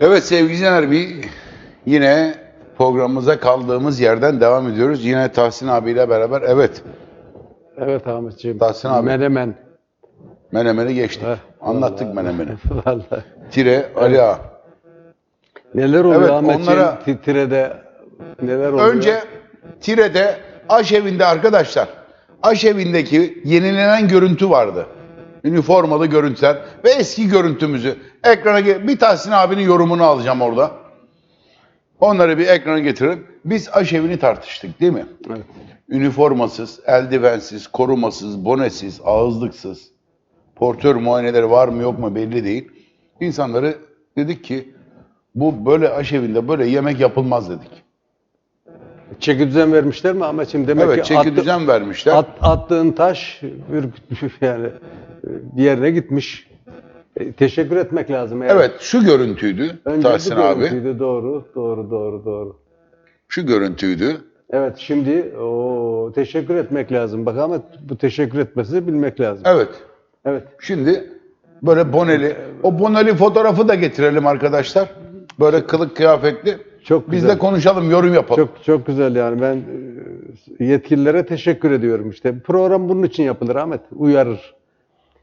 Evet sevgili izleyenler bir yine programımıza kaldığımız yerden devam ediyoruz. Yine Tahsin abiyle beraber evet Evet Ahmetciğim. Tahsin abi. Menemen. Menemen'i geçtik. Heh, Anlattık vallahi. Menemen'i. Vallahi. Tire Ali Ağa. Neler oluyor Evet, Ahmetciğim? onlara- Titrede neler oluyor? Önce Tire'de aşevinde arkadaşlar aşevindeki yenilenen görüntü vardı. Üniformalı görüntüler ve eski görüntümüzü ekrana bir Tahsin abinin yorumunu alacağım orada. Onları bir ekrana getirin. Biz aşevini tartıştık değil mi? Evet. Üniformasız, eldivensiz, korumasız, bonesiz, ağızlıksız, portör muayeneleri var mı yok mu belli değil. İnsanları dedik ki bu böyle aşevinde böyle yemek yapılmaz dedik. Çeki düzen vermişler mi Ahmetciğim? Demek evet ki çeki attı- düzen vermişler. at- attığın taş ürkütmüş yani bir yerine gitmiş. E, teşekkür etmek lazım. eğer- Evet şu görüntüydü Önce Tahsin abi. görüntüydü, Doğru, doğru, doğru, doğru. Şu görüntüydü. Evet şimdi o teşekkür etmek lazım. Bak Ahmet bu teşekkür etmesi bilmek lazım. Evet. Evet. Şimdi böyle boneli. O boneli fotoğrafı da getirelim arkadaşlar. Böyle kılık kıyafetli. Çok Biz güzel. de konuşalım, yorum yapalım. Çok çok güzel yani ben e, yetkililere teşekkür ediyorum işte. Program bunun için yapılır Ahmet. Uyarır.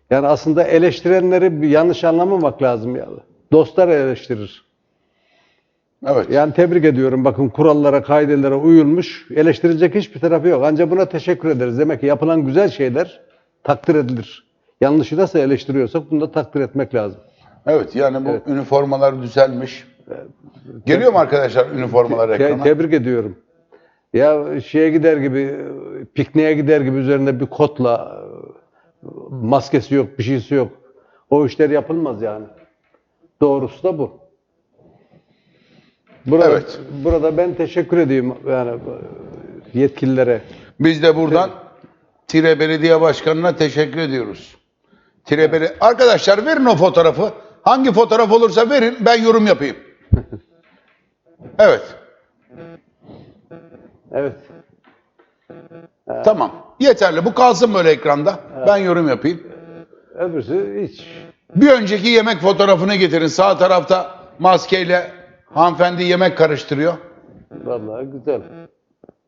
Yani aslında eleştirenleri yanlış anlamamak lazım ya. Dostlar eleştirir. Evet. Yani tebrik ediyorum. Bakın kurallara, kaidelere uyulmuş. Eleştirilecek hiçbir tarafı yok. Ancak buna teşekkür ederiz. Demek ki yapılan güzel şeyler takdir edilir. Yanlışı nasıl eleştiriyorsak bunu da takdir etmek lazım. Evet yani bu Evet. üniformalar düzelmiş. Geliyor mu arkadaşlar üniformalar Te- ekrana? tebrik ediyorum. Ya şeye gider gibi, pikniğe gider gibi üzerinde bir kotla, maskesi yok, bir şeysi yok. O işler yapılmaz yani. Doğrusu da bu. Burada, Evet. Burada ben teşekkür ediyorum yani yetkililere. Biz de buradan Tire Belediye Başkanı'na teşekkür ediyoruz. Tire Beli Arkadaşlar verin o fotoğrafı. Hangi fotoğraf olursa verin ben yorum yapayım. Evet. Evet. Tamam. Yeterli. Bu kalsın böyle ekranda. Ben yorum yapayım. Öbürsü hiç. Bir önceki yemek fotoğrafını getirin. Sağ tarafta maskeyle hanımefendi yemek karıştırıyor. Vallahi güzel.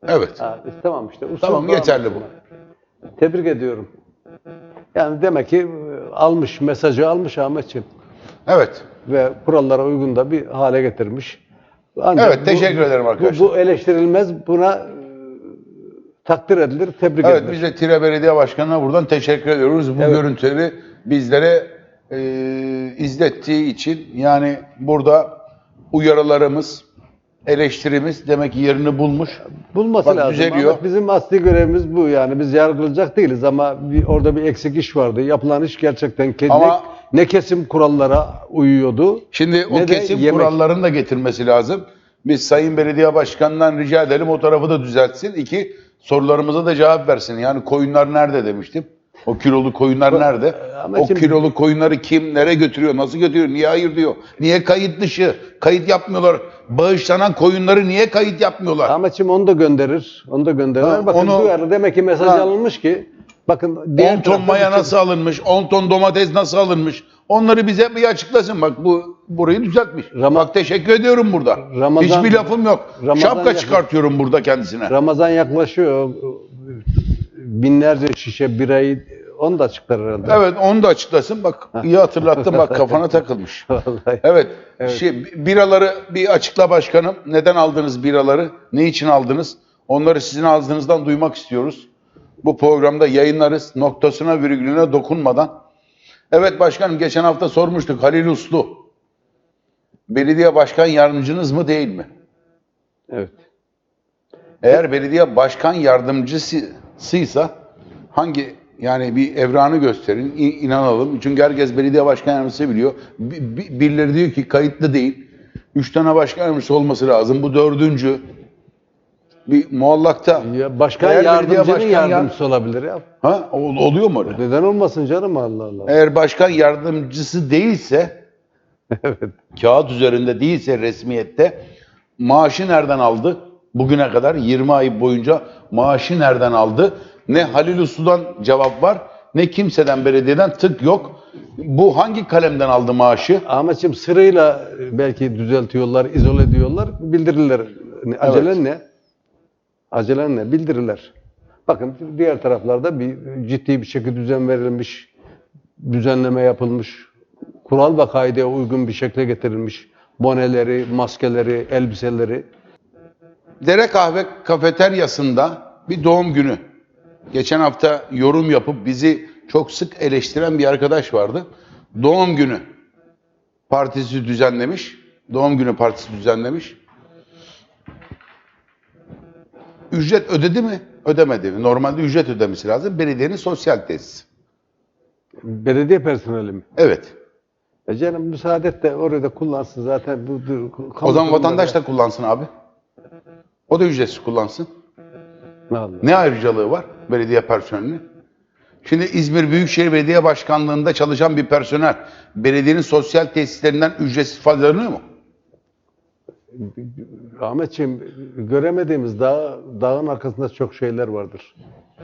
Evet. Ha, tamam işte. usul Tamam, bu yeterli Ahmet. Tebrik ediyorum. Yani demek ki e, almış, mesajı almış Ahmetciğim. Evet. ve kurallara uygun da bir hale getirmiş. Ancak Evet, teşekkür ederim arkadaşlar. Bu, bu eleştirilmez, buna e, takdir edilir, tebrik Evet edilir. biz de Tire Belediye Başkanı'na buradan teşekkür ediyoruz. Bu Evet. görüntüleri bizlere e, izlettiği için yani burada uyarılarımız, eleştirimiz demek ki yerini bulmuş. Bulması Bak, lazım. düzeliyor. Ama bizim asli görevimiz bu yani. Biz yargılayacak değiliz ama bir, orada bir eksik iş vardı. Yapılan iş gerçekten ke- Ama- ne, kesim kurallara uyuyordu. Şimdi o Ne de kesim yemek. kurallarını da getirmesi lazım. Biz Sayın Belediye Başkanı'ndan rica edelim o tarafı da düzeltsin. İki, sorularımıza da cevap versin. Yani koyunlar nerede demiştim. O kilolu koyunlar nerede? ama O şimdi- kilolu koyunları kim, nereye götürüyor, nasıl götürüyor, niye hayır diyor? Niye kayıt dışı? Kayıt yapmıyorlar. Bağışlanan koyunları niye kayıt yapmıyorlar? Ahmetciğim onu da gönderir. Onu da gönderir. Ha, bakın onu- duyarlı. Demek ki mesaj Ha. alınmış ki bakın 10 diğer ton maya bütün- nasıl alınmış, 10 ton domates nasıl alınmış? Onları bize bir açıklasın. Bak bu burayı düzeltmiş. Ram- Bak teşekkür ediyorum burada. Ramazan- Hiçbir lafım yok. Ramazan Şapka yakın- çıkartıyorum burada kendisine. Ramazan yaklaşıyor. Binlerce şişe birayı onu da açıklar herhalde. Evet onu da açıklasın. Bak iyi hatırlattın bak kafana takılmış. Vallahi. Evet. Şey, biraları bir açıkla başkanım. Neden aldınız biraları? Ne için aldınız? Onları sizin ağzınızdan duymak istiyoruz. Bu programda yayınlarız. Noktasına virgülüne dokunmadan. Evet başkanım geçen hafta sormuştuk Halil Uslu. Belediye başkan yardımcınız mı değil mi? Evet. Eğer belediye başkan yardımcısıysa hangi yani bir evranı gösterin inanalım. Çünkü herkes belediye başkan yardımcısı biliyor. Bi- bi- Birileri diyor ki kayıtlı değil. Üç tane başkan yardımcısı olması lazım. Bu dördüncü. Bir muallakta. Ya başkan Eğer belediye yardımcının başkan yar- yardımcısı olabilir ya. Ha? Ol- oluyor mu öyle? Neden olmasın canım Allah Allah. Eğer başkan yardımcısı değilse evet. kağıt üzerinde değilse resmiyette maaşı nereden aldı? Bugüne kadar 20 ay boyunca maaşı nereden aldı? Ne Halil Uslu'dan cevap var ne kimseden belediyeden tık yok. Bu hangi kalemden aldı maaşı? Ahmetciğim sırayla belki düzeltiyorlar, izole ediyorlar, bildirirler. Ne- Acelen ne? Acelen ne? Bildirirler. Bakın diğer taraflarda bir ciddi bir şekilde düzen verilmiş, düzenleme yapılmış, kural ve kaideye uygun bir şekle getirilmiş boneleri, maskeleri, elbiseleri. Dere Kahve kafeteryasında bir doğum günü. Geçen hafta yorum yapıp bizi çok sık eleştiren bir arkadaş vardı. Doğum günü partisi düzenlemiş. Doğum günü partisi düzenlemiş. Ücret ödedi mi? Ödemedi mi? Normalde ücret ödemesi lazım. Belediyenin sosyal tesisi. Belediye personeli mi? Evet. E canım müsaade et de orada kullansın zaten. Bu, bu, O zaman vatandaş da kullansın abi. O da ücretsiz kullansın. Allah. Ne ayrıcalığı var belediye personelinin? Şimdi İzmir Büyükşehir Belediye Başkanlığı'nda çalışan bir personel belediyenin sosyal tesislerinden ücretsiz faydalanıyor mu? Ahmetciğim göremediğimiz dağ, dağın arkasında çok şeyler vardır.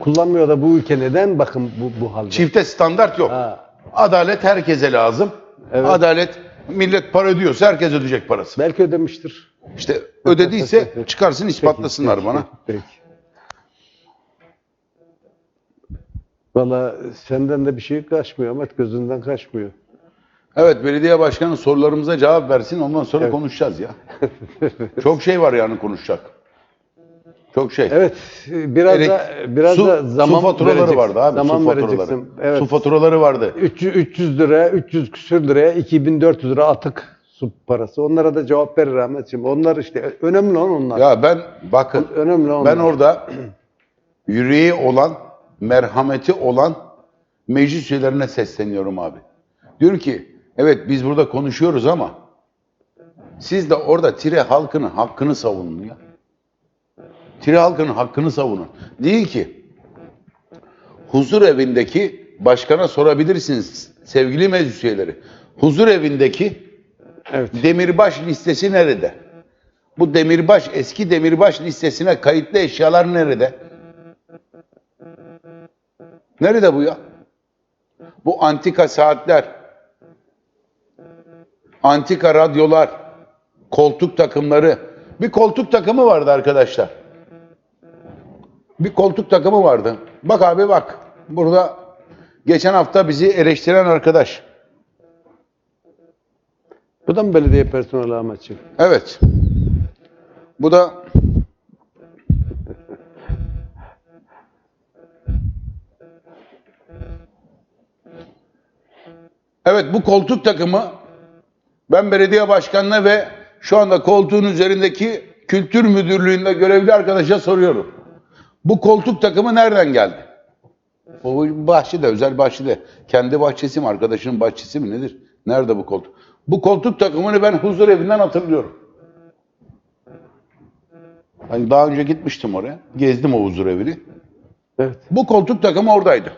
Kullanmıyor da bu ülke neden bakın bu, bu halde? Çifte standart yok. Ha, Adalet herkese lazım. Evet. Adalet millet para ödüyorsa herkes ödeyecek parası. belki ödemiştir. İşte ödediyse çıkarsın ispatlasınlar Peki, bana. Peki. Valla senden de bir şey kaçmıyor Ahmet gözünden kaçmıyor. Evet belediye başkanı sorularımıza cevap versin ondan sonra Evet. konuşacağız ya. Çok şey var yani konuşacak. Çok şey. Evet biraz Elek- da biraz su, da zaman su faturaları vereceksin. vardı abi. Zaman su faturaları. vereceksin. Evet. Su faturaları vardı. 300, 300 lira, 300 küsür liraya 2400 lira atık su parası. Onlara da cevap verir Ahmetciğim. Onlar işte önemli olan onlar. Ya ben bakın önemli olan. ben orada yüreği olan, merhameti olan meclis üyelerine sesleniyorum abi. Diyorum ki evet biz burada konuşuyoruz ama siz de orada Tire halkının hakkını savunun ya. Tire halkının hakkını savunun. Deyin ki huzur evindeki başkana sorabilirsiniz sevgili meclis üyeleri. Huzur evindeki Evet. Demirbaş listesi nerede? Bu demirbaş, eski demirbaş listesine kayıtlı eşyalar nerede? Nerede bu ya? Bu antika saatler, antika radyolar, koltuk takımları. Bir koltuk takımı vardı arkadaşlar. Bir koltuk takımı vardı. Bak abi bak. Burada geçen hafta bizi eleştiren arkadaş. Bu da mı belediye personeli Ahmetciğim? Evet. Bu da Evet bu koltuk takımı ben belediye başkanına ve şu anda koltuğun üzerindeki kültür müdürlüğünde görevli arkadaşa soruyorum. Bu koltuk takımı nereden geldi? O bahçede, özel bahçede. Kendi bahçesi mi, arkadaşının bahçesi mi nedir? Nerede bu koltuk? Bu koltuk takımını ben huzur evinden hatırlıyorum. Ben daha önce gitmiştim oraya. Gezdim o huzur evini. Evet. Bu koltuk takımı oradaydı.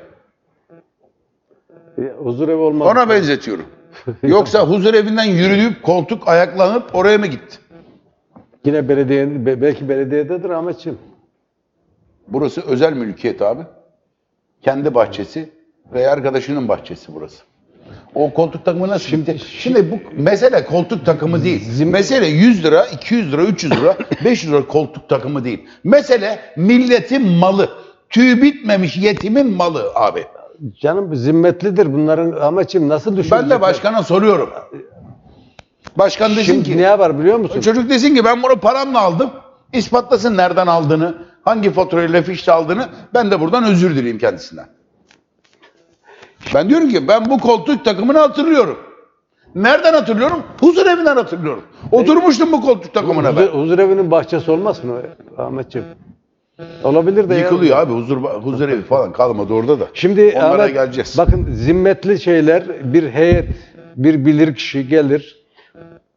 E, huzur evi olmaz. Ona benzetiyorum. Yoksa huzur evinden yürüyüp koltuk ayaklanıp oraya mı gitti? Yine belediye, be- belki belediyededir Ahmetciğim. Burası özel mülkiyet abi. Kendi bahçesi ve arkadaşının bahçesi burası. O koltuk takımı nasıl şimdi, şimdi bu mesele koltuk takımı değil. Mesele 100 lira, 200 lira, 300 lira, 500 lira koltuk takımı değil. Mesele milletin malı. Tüy bitmemiş yetimin malı abi. Canım zimmetlidir bunların Ahmetciğim nasıl düşünecekler? Ben de başkana soruyorum. Başkan desin Şimdi ki ne yapar biliyor musun? Çocuk desin ki ben bunu paramla aldım. İspatlasın nereden aldığını, hangi faturayla fişle aldığını. Ben de buradan özür dileyeyim kendisinden. Ben diyorum ki ben bu koltuk takımını hatırlıyorum. Nereden hatırlıyorum? Huzur evinden hatırlıyorum. Oturmuştum bu koltuk takımına ben. Huzur, huzur evinin bahçesi olmaz mı Ahmetciğim? Olabilir de ya. Yıkılıyor abi huzur huzur evi falan kalmadı orada da. Şimdi Onlara Ahmet, geleceğiz. bakın zimmetli şeyler bir heyet, bir bilirkişi gelir.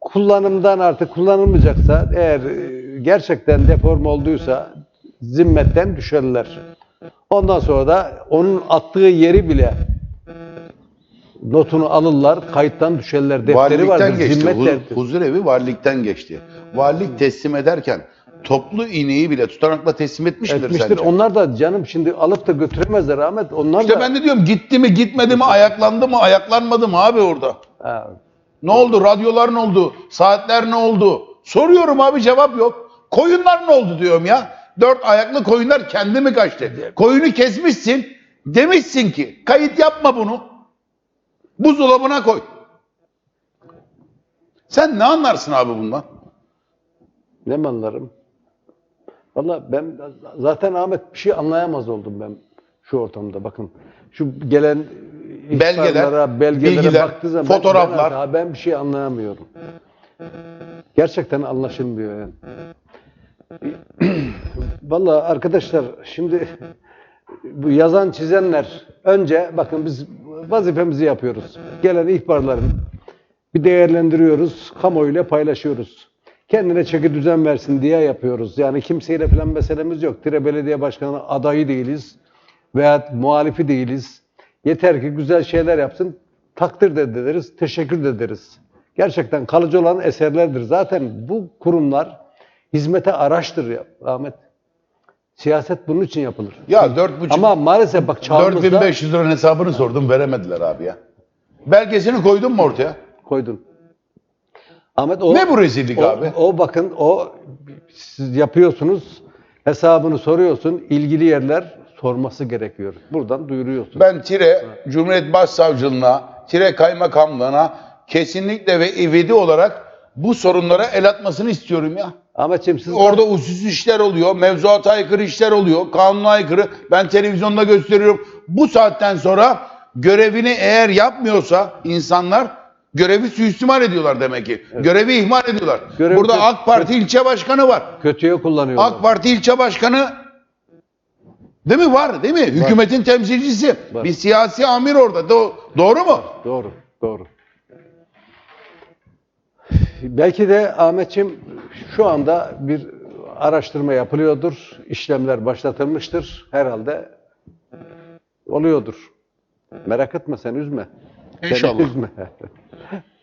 Kullanımdan artık kullanılmayacaksa eğer e, gerçekten deform olduysa zimmetten düşerler. Ondan sonra da onun attığı yeri bile notunu alırlar, kayıttan düşerler. Defteri vardır, geçti. zimmet Huzur, defter. huzur evi valilikten geçti. Valilik teslim ederken toplu iğneyi bile tutanakla teslim etmiş midir Etmiştir. sence? Onlar da canım şimdi alıp da götüremezler Ahmet. Onlar İşte da ben de diyorum gitti mi gitmedi mi ayaklandı mı ayaklanmadı mı abi orada? Ha, Ne oldu? Radyolar ne oldu? Saatler ne oldu? Soruyorum abi cevap yok. Koyunlar ne oldu diyorum ya. Dört ayaklı koyunlar kendi mi kaçtı? Koyunu kesmişsin. Demişsin ki kayıt yapma bunu. Buzdolabına koy. Sen ne anlarsın abi bundan? ne mi anlarım? Valla ben zaten Ahmet bir şey anlayamaz oldum ben şu ortamda. Bakın şu gelen Belgeler, belgelere bilgiler, baktığı zaman fotoğraflar. Ben, ben bir şey anlayamıyorum. Gerçekten anlaşılmıyor yani. Valla arkadaşlar şimdi bu yazan çizenler önce bakın biz vazifemizi yapıyoruz. Gelen ihbarların bir değerlendiriyoruz, kamuoyuyla paylaşıyoruz. Kendine çeki düzen versin diye yapıyoruz. Yani kimseyle falan meselemiz yok. Tire Belediye Başkanı adayı değiliz veya muhalifi değiliz. Yeter ki güzel şeyler yapsın, takdir de ederiz, teşekkür de ederiz. Gerçekten kalıcı olan eserlerdir. Zaten bu kurumlar hizmete araçtır ya Ahmet. Siyaset bunun için yapılır. Ya dört buçuk, Ama maalesef bak çağımızda 4500 liranın hesabını sordum veremediler abi ya. Belgesini koydun mu ortaya? koydun. Ahmet o Ne bu rezillik o, abi? O bakın o siz yapıyorsunuz hesabını soruyorsun ilgili yerler sorması gerekiyor. Buradan duyuruyorsun. Ben Tire Cumhuriyet Başsavcılığına, Tire Kaymakamlığına kesinlikle ve ivedi olarak bu sorunlara el atmasını istiyorum ya. Ahmetciğim siz Orada usus işler oluyor, mevzuata aykırı işler oluyor, kanuna aykırı. Ben televizyonda gösteriyorum. Bu saatten sonra görevini eğer yapmıyorsa insanlar görevi suistimal ediyorlar demek ki. Görevi ihmal ediyorlar. Görev- Burada AK Parti ilçe başkanı var. kötüye kullanıyorlar. AK Parti ilçe başkanı değil mi var değil mi? Hükümetin temsilcisi. Var. Bir siyasi amir orada. Do- doğru mu? Doğru, doğru. Belki de Ahmetciğim şu anda bir araştırma yapılıyordur. işlemler başlatılmıştır. Herhalde oluyordur. Merak etme sen üzme. İnşallah.